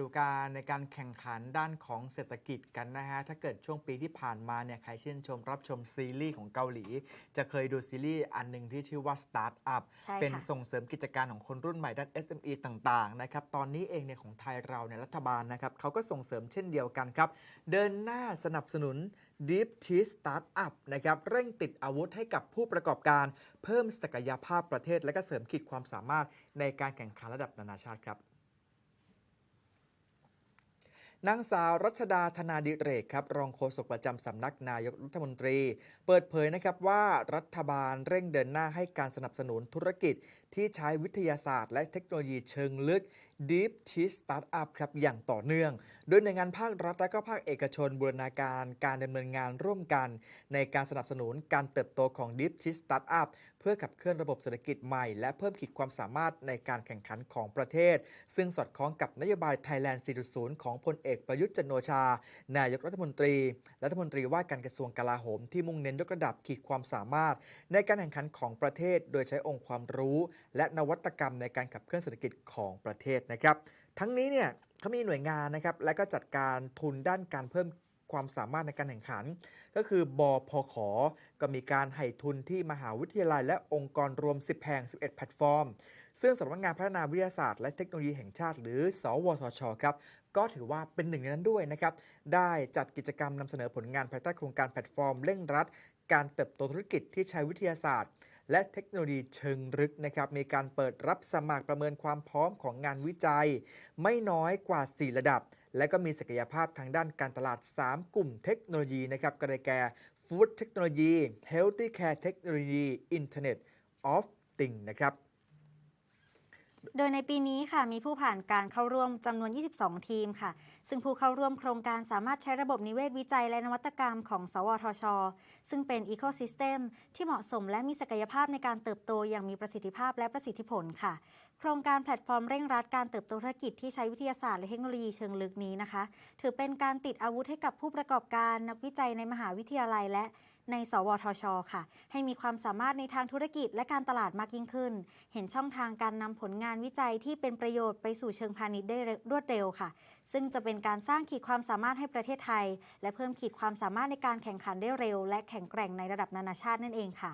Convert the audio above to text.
ดูการในการแข่งขันด้านของเศรษฐกิจกันนะฮะ ถ้าเกิดช่วงปีที่ผ่านมาเนี่ยใครชื่นชมรับชมซีรีส์ของเกาหลี จะเคยดูซีรีส์อันหนึ่งที่ชื่อว่า Start Up ใช่ค่ะเป็นส่งเสริมกิจการของคนรุ่นใหม่ด้าน SME ต่างๆนะครับ ตอนนี้เองเนี่ยของไทยเราเนี่ยรัฐบาลนะครับเขาก็ส่งเสริมเช่นเดียวกันครับ เดินหน้าสนับสนุน Deep Cheese Startup นะครับเร่งติดอาวุธให้กับผู้ประกอบการ เพิ่มศักยภาพประเทศ และก็เสริมขีดความสามารถในการแข่งขันระดับนานาชาติครับ นางสาวรัชดาธนาดิเรกครับรองโฆษกประจำสำนักนายกรัฐมนตรี เปิดเผยนะครับว่ารัฐบาลเร่งเดินหน้าให้การสนับสนุนธุรกิจที่ใช้วิทยาศาสตร์ และเทคโนโลยีเชิงลึก Deep Cheese Startup ครับอย่างต่อเนื่อง โดยหน่วยงานภาครัฐและก็ภาคเอกชนบูรณาการการดำเนินงานร่วมกัน ในการสนับสนุนการเติบโตของ Deep Cheese Startup เพื่อขับเคลื่อนระบบเศรษฐกิจใหม่ และเพิ่มขีดความสามารถในการแข่งขันของประเทศ ซึ่งสอดคล้องกับนโยบาย Thailand 4.0 ของพลเอกประยุทธ์จันโอชา นายกรัฐมนตรี รัฐมนตรีว่าการกระทรวงกลาโหม ที่มุ่งเน้นยกระดับขีดความสามารถ ในการแข่งขันของประเทศ โดยใช้องค์ความรู้ และนวัตกรรมในการขับเคลื่อนเศรษฐกิจของประเทศนะครับ ทั้งนี้เนี่ยเขามีหน่วยงานนะครับและก็จัดการทุนด้านการเพิ่มความสามารถในการแข่งขัน ก็คือบอพขก็มีการให้ทุนที่มหาวิทยาลัย และองค์กรรวม 10 แห่ง 11 แพลตฟอร์ม ซึ่งสำนักงานพัฒนาวิทยาศาสตร์และเทคโนโลยีแห่งชาติหรือ สวทช ครับ ก็ถือว่าเป็นหนึ่งในนั้นด้วยนะครับ ได้จัดกิจกรรมนำเสนอผลงานภายใต้โครงการแพลตฟอร์มเร่งรัด การเติบโตธุรกิจที่ใช้วิทยาศาสตร์ และเทคโนโลยีเชิงลึกนะครับมีการเปิดรับสมัครประเมินความพร้อมของงานวิจัย ไม่น้อยกว่า 4 ระดับ และก็มีศักยภาพทางด้านการตลาด 3 กลุ่มเทคโนโลยีนะครับก็ได้แก่ฟู้ดเทคโนโลยีเฮลท์แคร์เทคโนโลยีอินเทอร์เน็ตออฟติงนะครับ โดยในปีนี้ค่ะมีผู้ผ่านการเข้าร่วมจำนวน 22 ทีมค่ะ ซึ่งผู้เข้าร่วมโครงการสามารถใช้ระบบนิเวศวิจัยและนวัตกรรมของ สวทช ซึ่งเป็นอีโค y ิสเต็มที่เหมาะสมและมีศักยภาพในการเติบโตอย่างมีประสิทธิภาพและประสิทธิผลค่ะ โครงการแพลตฟอร์มเร่งรัดการเติบโตธุรกิจที่ใช้วิทยาศาสตร์และเทคโนโลยีเชิงลึกนี้นะคะ ถือเป็นการติดอาวุธให้กับผู้ประกอบการนักวิจัยในมหาวิทยาลัยและใน สวทช ค่ะ ให้มีความสามารถในทางธุรกิจและการตลาดมากยิ่งขึ้น เห็นช่องทางการนำผลงานานวิจัยที่เป็นประโยชน์ไปสู่เชิงพาณิชย์ได้รวดเร็วค่ะ ซึ่งจะเป็นการสร้างขีดความสามารถให้ประเทศไทย และเพิ่มขีดความสามารถในการแข่งขันได้เร็ว และแข็งแกร่งในระดับนานาชาตินั่นเองค่ะ